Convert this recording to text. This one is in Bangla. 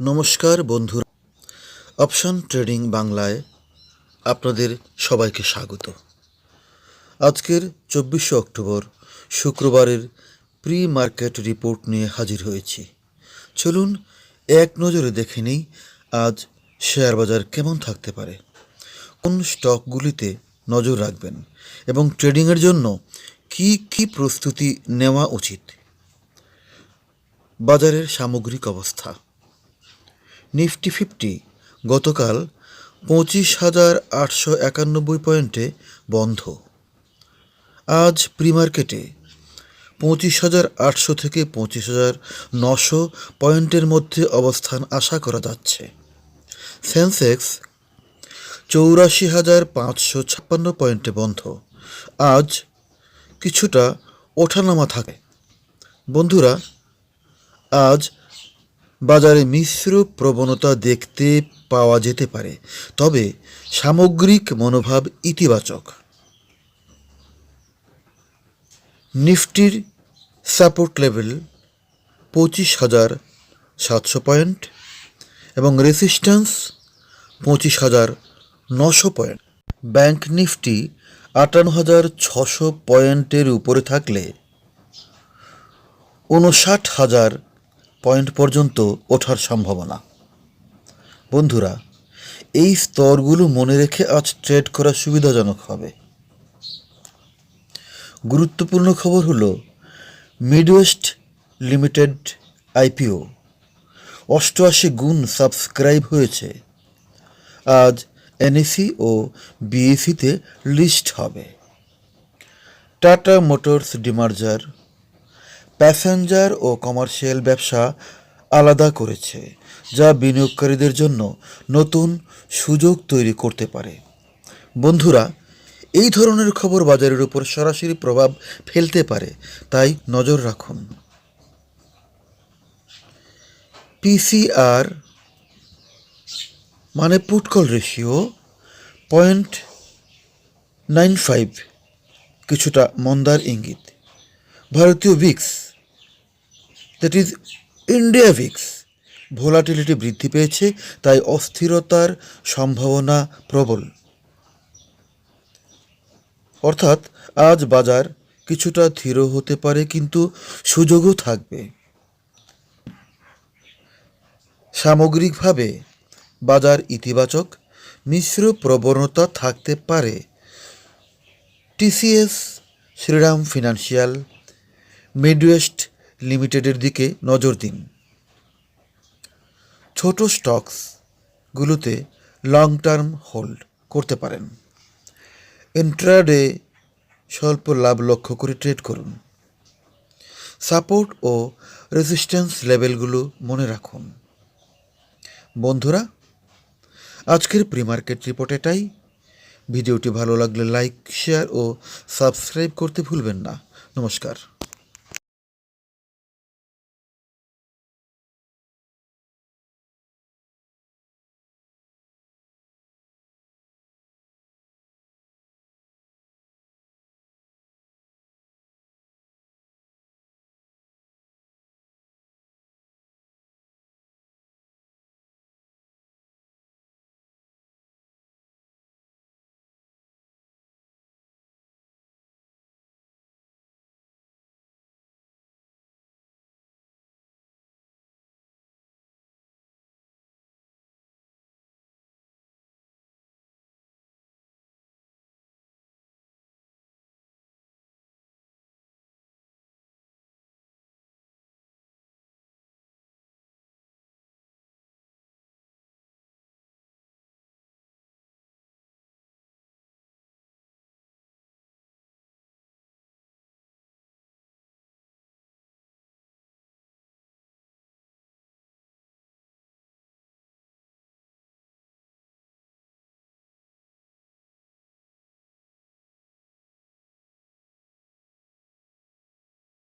নমস্কার বন্ধুরা। অপশন ট্রেডিং বাংলায় আপনাদের সবাইকে স্বাগত। আজকের চব্বিশে অক্টোবর, শুক্রবারের প্রি মার্কেট রিপোর্ট নিয়ে হাজির হয়েছি। চলুন এক নজরে দেখে নিই আজ শেয়ার বাজার কেমন থাকতে পারে। কোন স্টকগুলিতে নজর রাখবেন। এবং ট্রেডিংয়ের জন্য কি কি প্রস্তুতি নেওয়া উচিত? বাজারের সামগ্রিক অবস্থা। নিফটি ফিফটি গতকাল পঁচিশ হাজার আটশো একানব্বই পয়েন্টে বন্ধ। আজ প্রি মার্কেটে পঁচিশ হাজার আটশো থেকে পঁচিশ হাজার নশো পয়েন্টের মধ্যে অবস্থান আশা করা যাচ্ছে। সেন্সেক্স চৌরাশি হাজার পাঁচশো ছাপ্পান্ন পয়েন্টে বন্ধ। আজ কিছুটা ওঠানামা থাকে। বন্ধুরা, আজ বাজারে মিশ্র প্রবণতা দেখতে পাওয়া যেতে পারে, তবে সামগ্রিক মনোভাব ইতিবাচক। নিফটির সাপোর্ট লেভেল পঁচিশ হাজার সাতশো পয়েন্ট এবং রেসিস্ট্যান্স পঁচিশ হাজার নশো পয়েন্ট। ব্যাংক নিফটি আটান্ন হাজার ছশো পয়েন্টের উপরে থাকলে উনষাট হাজার পয়েন্ট পর্যন্ত ওঠার সম্ভাবনা। বন্ধুরা, এই স্তরগুলো মনে রেখে আজ ট্রেড করা সুবিধাজনক হবে। গুরুত্বপূর্ণ খবর হলো, মিডওয়েস্ট লিমিটেড আইপিও অষ্টআশি গুণ সাবস্ক্রাইব হয়েছে। আজ এনএসি ও বিএসিতে লিস্ট হবে। টাটা মোটরস ডিমার্জার প্যাসেঞ্জার ও কমার্শিয়াল ব্যবসা আলাদা করেছে, যা বিনিয়োগকারীদের জন্য নতুন সুযোগ তৈরি করতে পারে। বন্ধুরা, এই ধরনের খবর বাজারের উপর সরাসরি প্রভাব ফেলতে পারে, তাই নজর রাখুন। পিসিআর মানে put call ratio point nine five, কিছুটা মন্দার ইঙ্গিত। ভারতীয় VIX that is India VIX volatility বৃদ্ধি পেয়েছে, তাই অস্থিরতার সম্ভাবনা প্রবল। অর্থাৎ আজ বাজার কিছুটা ধীর হতে পারে, কিন্তু সুযোগও থাকবে। সামগ্রিকভাবে বাজার ইতিবাচক মিশ্র প্রবণতা থাকতে পারে। টিসিএস, শ্রীরাম ফিনান্সিয়াল, মিডওয়েস্ট লিমিটেডের দিকে নজর দিন। ছোট স্টকসগুলোতে লং টার্ম হোল্ড করতে পারেন। ইন্ট্রাডে স্বল্প লাভ লক্ষ্য করে ট্রেড করুন। সাপোর্ট ও রেজিস্ট্যান্স লেভেলগুলো মনে রাখুন। বন্ধুরা আজকের প্রি মার্কেট রিপোর্ট এটাই। ভিডিওটি ভালো লাগলে লাইক, শেয়ার ও সাবস্ক্রাইব করতে ভুলবেন না। নমস্কার।